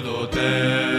до тебе,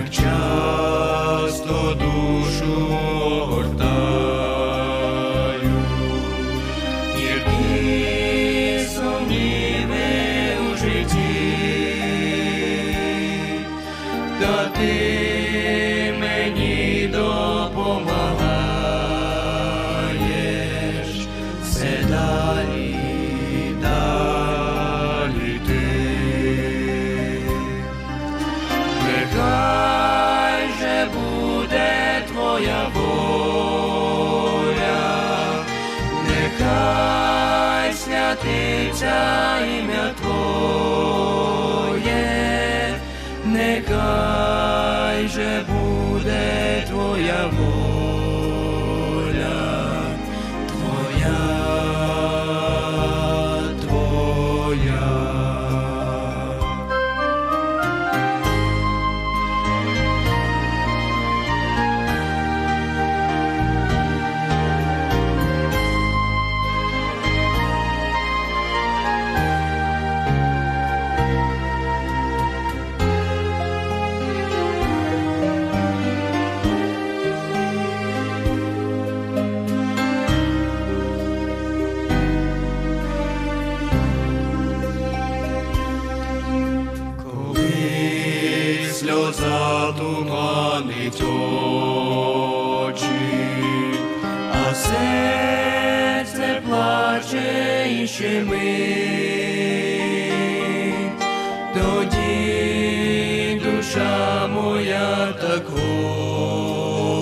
як часто душу огортаю, гіркі сумніви у житті, та ти мені допомагаєш, все далі твоя воля, нехай святиться ім'я Твоє, нехай же буде твоя воля, Сльоза туманить а серце плаче тоді душа моя так хоче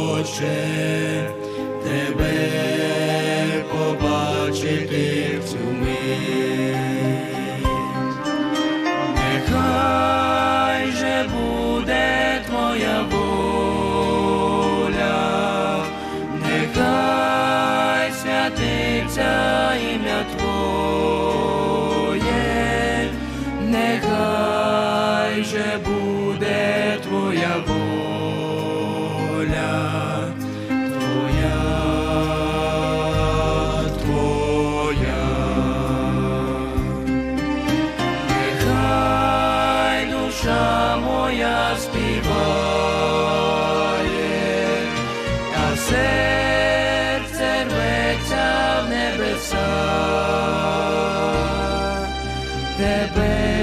святиться тебе.